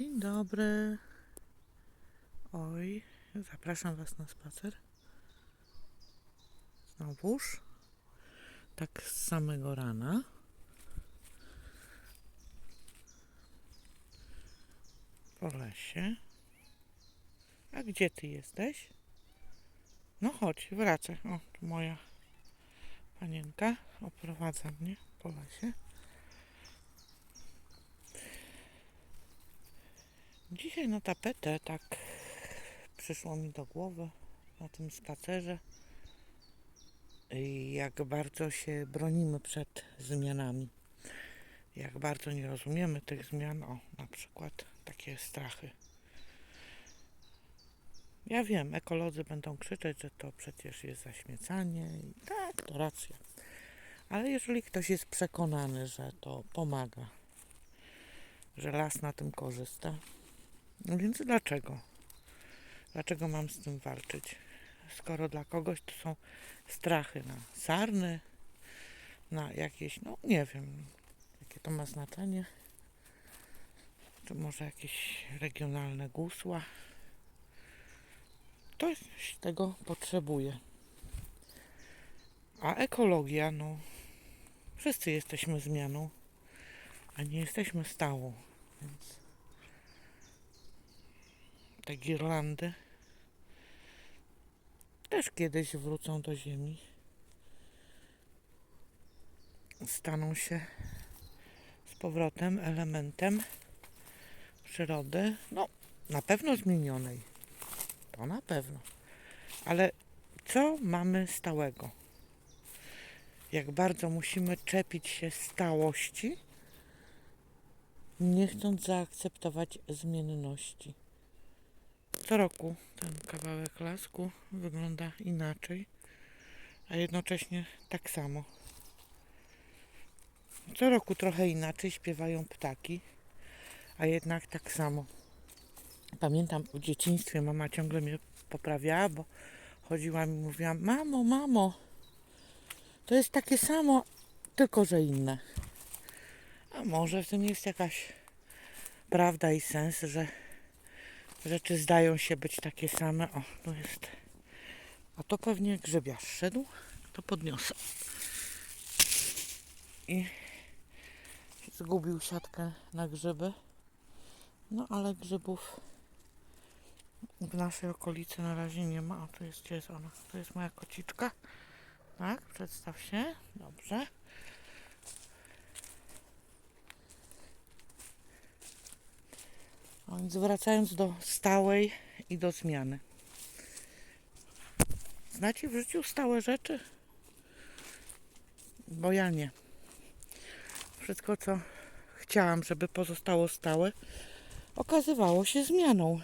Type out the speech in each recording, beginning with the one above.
Dzień dobry. Oj, zapraszam Was na spacer. Znowuż. Tak z samego rana. Po lesie. A gdzie Ty jesteś? No chodź, wracaj. O, tu moja panienka oprowadza mnie po lesie. Dzisiaj na tapetę tak przyszło mi do głowy na tym spacerze, jak bardzo się bronimy przed zmianami. Jak bardzo nie rozumiemy tych zmian, o na przykład takie strachy. Ja wiem, ekolodzy będą krzyczeć, że to przecież jest zaśmiecanie i tak, to racja. Ale jeżeli ktoś jest przekonany, że to pomaga, że las na tym korzysta, no więc dlaczego? Dlaczego mam z tym walczyć? Skoro dla kogoś to są strachy na sarny, na jakieś, no nie wiem, jakie to ma znaczenie. Czy może jakieś regionalne gusła. Ktoś tego potrzebuje. A ekologia, no, wszyscy jesteśmy zmianą, a nie jesteśmy stałą, więc te girlandy też kiedyś wrócą do ziemi. Staną się z powrotem elementem przyrody, no na pewno zmienionej. To na pewno. Ale co mamy stałego? Jak bardzo musimy czepić się stałości, nie chcąc zaakceptować zmienności. Co roku ten kawałek lasku wygląda inaczej, a jednocześnie tak samo. Co roku trochę inaczej śpiewają ptaki, a jednak tak samo. Pamiętam w dzieciństwie mama ciągle mnie poprawiała, bo chodziła i mówiła: Mamo, mamo, to jest takie samo, tylko że inne. A może w tym jest jakaś prawda i sens, że rzeczy zdają się być takie same. O, tu jest. A to pewnie grzebiarz szedł. To podniosę. I zgubił siatkę na grzyby. No ale grzybów w naszej okolicy na razie nie ma. A tu jest, gdzie jest ona? To jest moja kociczka. Tak, przedstaw się. Dobrze. Więc wracając do stałej i do zmiany. Znacie w życiu stałe rzeczy? Bo ja nie. Wszystko, co chciałam, żeby pozostało stałe, okazywało się zmianą.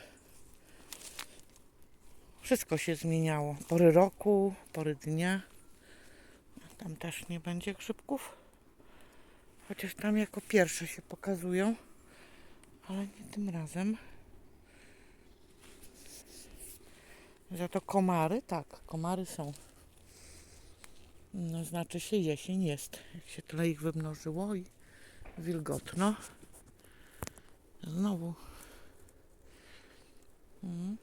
Wszystko się zmieniało. Pory roku, pory dnia. Tam też nie będzie grzybków. Chociaż tam jako pierwsze się pokazują ale nie tym razem. Za to komary, tak, komary są. No, znaczy się jesień jest. Jak się tyle ich wymnożyło i wilgotno. Znowu. Mhm.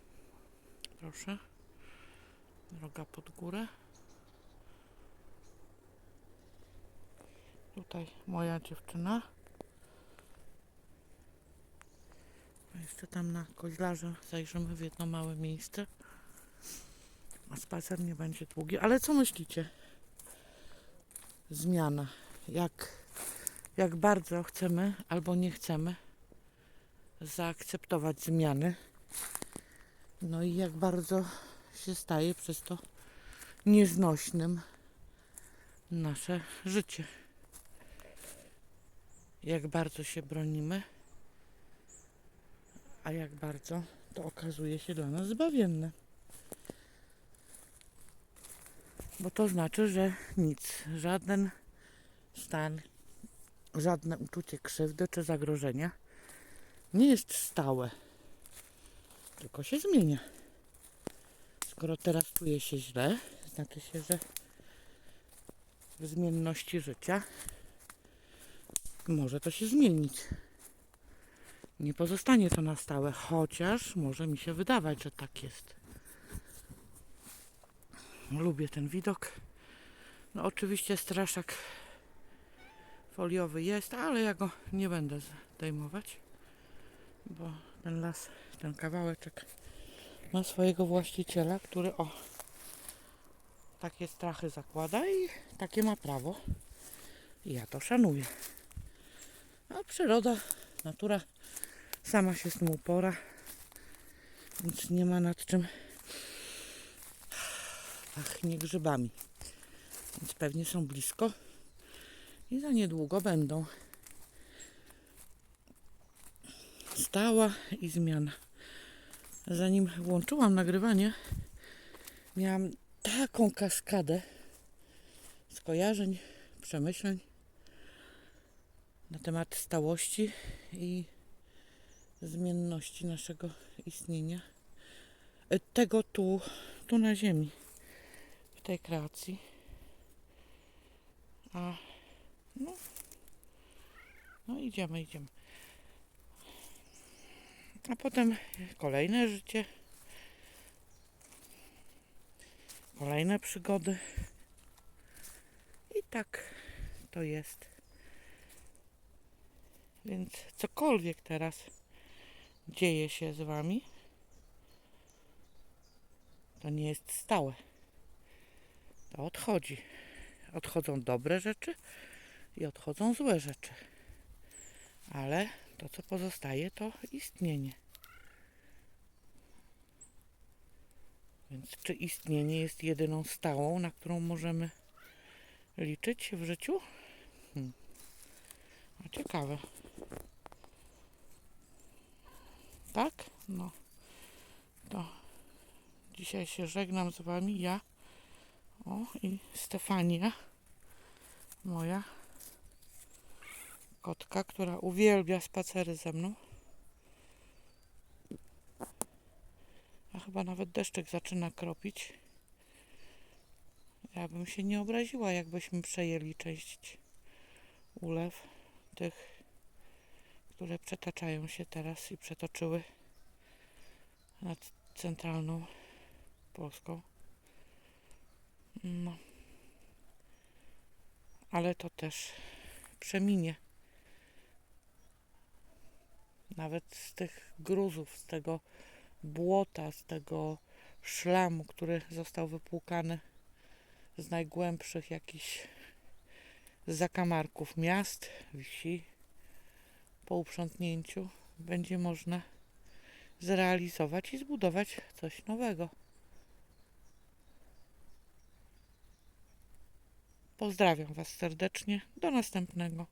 Proszę. Droga pod górę. Tutaj moja dziewczyna. A Jeszcze tam na koźlarze zajrzymy w jedno małe miejsce. A spacer nie będzie długi. Ale co myślicie? Zmiana. Jak, jak bardzo chcemy albo nie chcemy zaakceptować zmiany. No i jak bardzo się staje przez to nieznośnym nasze życie. Jak bardzo się bronimy a jak bardzo to okazuje się dla nas zbawienne. Bo to znaczy, że nic, żaden stan, żadne uczucie krzywdy czy zagrożenia nie jest stałe, tylko się zmienia. Skoro teraz czuję się źle, znaczy się, że w zmienności życia może to się zmienić nie pozostanie to na stałe, chociaż może mi się wydawać, że tak jest. Lubię ten widok. No oczywiście straszak foliowy jest, ale ja go nie będę zdejmować, bo ten las, ten kawałeczek ma swojego właściciela, który o takie strachy zakłada i takie ma prawo. I ja to szanuję. A przyroda, natura sama się z tym upora, więc nie ma nad czym pachnie grzybami. Więc pewnie są blisko i za niedługo będą. Stała i zmiana. Zanim włączyłam nagrywanie, miałam taką kaskadę skojarzeń, przemyśleń na temat stałości i zmienności naszego istnienia. E, Tego tu, tu na ziemi, w tej kreacji. A no, no idziemy, idziemy. A potem kolejne życie. Kolejne przygody. I tak to jest. Więc cokolwiek teraz dzieje się z wami, to nie jest stałe. To odchodzi. Odchodzą dobre rzeczy i odchodzą złe rzeczy. Ale to, co pozostaje, to istnienie. Więc czy istnienie jest jedyną stałą, na którą możemy liczyć w życiu? Hmm. A ciekawe. Tak? No. To dzisiaj się żegnam z Wami. Ja. O, i Stefania. Moja kotka, która uwielbia spacery ze mną. A chyba nawet deszczyk zaczyna kropić. Ja bym się nie obraziła, jakbyśmy przejęli część ulew tych, które przetaczają się teraz i przetoczyły nad centralną Polską. No. Ale to też przeminie. Nawet z tych gruzów, z tego błota, z tego szlamu, który został wypłukany z najgłębszych jakichś zakamarków miast, wsi, po uprzątnięciu będzie można zrealizować i zbudować coś nowego. Pozdrawiam Was serdecznie. Do następnego.